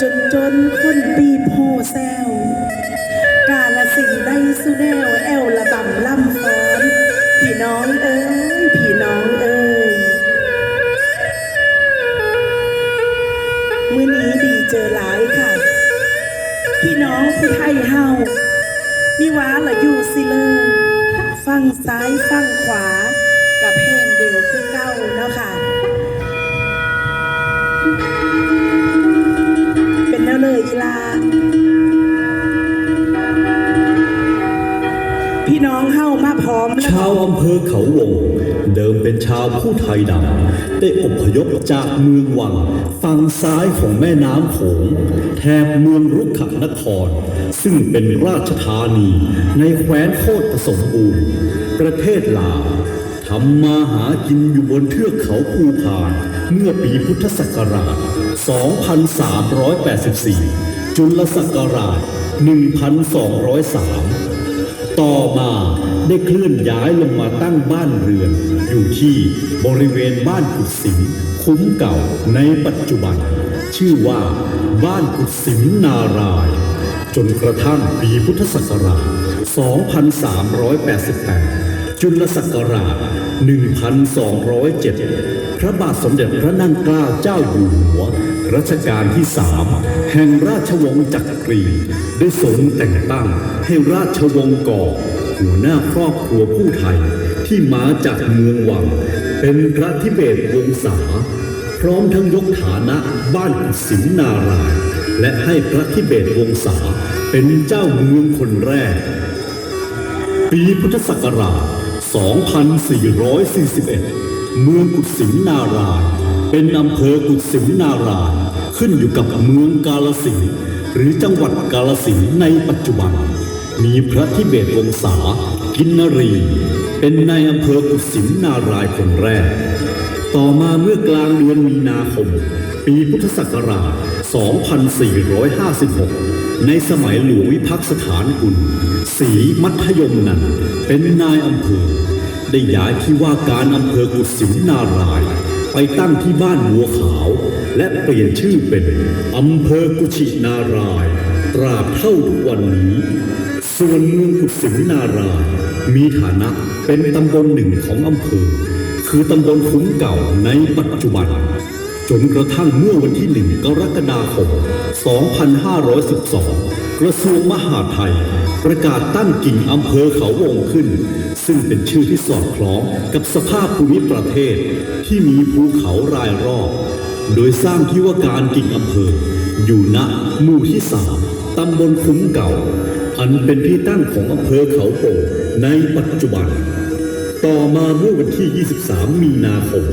จนจนคนปีโฮแซวกาละสิงได้สุแนวแอวละบำล่ำฟ้อนพี่น้องเอ้ยพี่น้องเอ้ยมื้อนี้ดีเจอหลายค่ะ พี่น้องผู้ไทยเฮามีว้าละอยู่สิเลยฟังซ้ายฟังขวา กับเพลงเดียวคือเก้าเนาะค่ะ แนวเลยอีลา พี่น้องเฮามาพร้อมแล้วชาวอำเภอเขาวง เดิมเป็นชาวผู้ไทยดำได้อพยพจากเมืองวังฝั่งซ้ายของแม่น้ำโขงแถบเมืองรุกขนคร ซึ่งเป็นราชธานีในแคว้นโคตรสมบูรณ์ประเทศลาว ทำมาหากินอยู่บนเทือกเขาภูพานเมื่อปีพุทธศักราช 2384 จุลศักราช 1203 ต่อมาได้เคลื่อนย้ายลงมาตั้งบ้านเรือน อยู่ที่บริเวณบ้านกุดสิงคุ้มเก่าในปัจจุบัน ชื่อว่าบ้านกุดสิงนาราย จนกระทั่งปีพุทธศักราช 2388 จุลศักราช 1207 พระบาทสมเด็จพระนั่งเกล้าเจ้าอยู่หัว รัชกาลที่สามแห่งราชวงศ์จักรี ได้ทรงแต่งตั้งให้ราชวงศ์ก่อหัวหน้าครอบครัวผู้ไทยที่มาจากเมืองวัง เป็นพระทิเบศวงศา พร้อมทั้งยกฐานะบ้านสิงห์นาราย และให้พระทิเบศวงศาเป็นเจ้าเมืองคนแรก ปีพุทธศักราช 2441 เมืองกุสิงนาราย เป็นอำเภอกุสิงนาราย ขึ้นอยู่กับเมืองกาลสินหรือจังหวัดกาลสินในปัจจุบัน มีพระทิเบศวงศา กินนรี เป็นนายอำเภอกุสิงนารายคนแรก ต่อมาเมื่อกลางเดือนมีนาคม ปีพุทธศักราช 2456 ในสมัยหลวงวิพักษ์สถานกุลศรีมัธยมนันเป็นนายอำเภอ ได้ย้ายที่ว่าการอำเภอกุสินารายไปตั้งที่บ้านบัวขาว และเปลี่ยนชื่อเป็นอำเภอกุชินารายตราบเท่าทุกวันนี้ ส่วนเมืองกุสินารายมีฐานะเป็นตำบลหนึ่งของอำเภอ คือตำบลคุ้มเก่าในปัจจุบัน จนกระทั่งเมื่อวันที่หนึ่งกรกฎาคม 2512 กระทรวงมหาดไทย ประกาศตั้งกิ่งอำเภอเขาวงขึ้น ซึ่งเป็นชื่อที่สอดคล้องกับสภาพภูมิประเทศที่มีภูเขารายรอบ โดยสร้างที่ว่าการกิ่งอำเภอ อยู่ณหมู่ที่สามตำบลคุ้มเก่า อันเป็นที่ตั้งของอำเภอเขาโป่งในปัจจุบัน ต่อมาเมื่อวันที่ 23 มีนาคม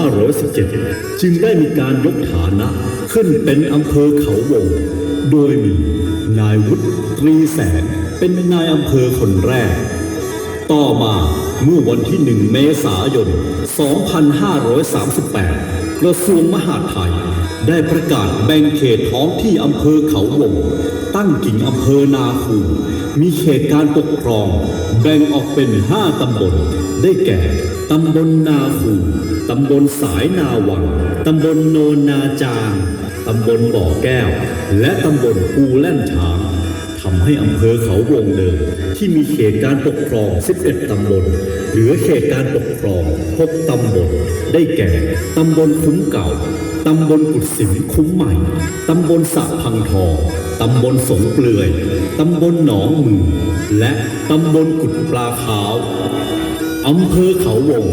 2517 จึงได้มีการยกฐานะขึ้นเป็นอำเภอเขาวง โดยมีนายวุฒิตรีแสนเป็นนายอำเภอคนแรก ต่อมาเมื่อวันที่ 1 เมษายน 2538 กระทรวงมหาดไทย ได้ประกาศแบ่งเขตท้องที่อำเภอเขาวง ตั้งกิ่งอำเภอนาคูมีเขตการปกครอง แบ่งออกเป็น5ตำบล ได้แก่ ตำบลนาคูตำบลสายนาวัง ตำบลโนนนาจาง ตำบลบ่อแก้ว และตำบลปูแล่นช้างำให้อำเภอเขาวงเดิม ที่มีเขตการปกครอง 11 ตำบลเหลือเขตการปกครอง 6 ตำบล ได้แก่ ตำบลคุ้มเก่า ตำบลกุดสิมคุ้มใหม่ ตำบลสะพังทองตำบลสงเปลือย ตำบลหนองมือ และตำบลกุดปลาขาว อำเภอเขาวง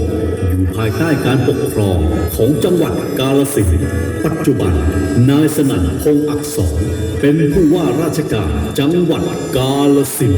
อยู่ภายใต้การปกครองของจังหวัดกาลสินปัจจุบัน นายสนั่นพงษ์อักษร เป็นผู้ว่าราชการจังหวัดกาลสิน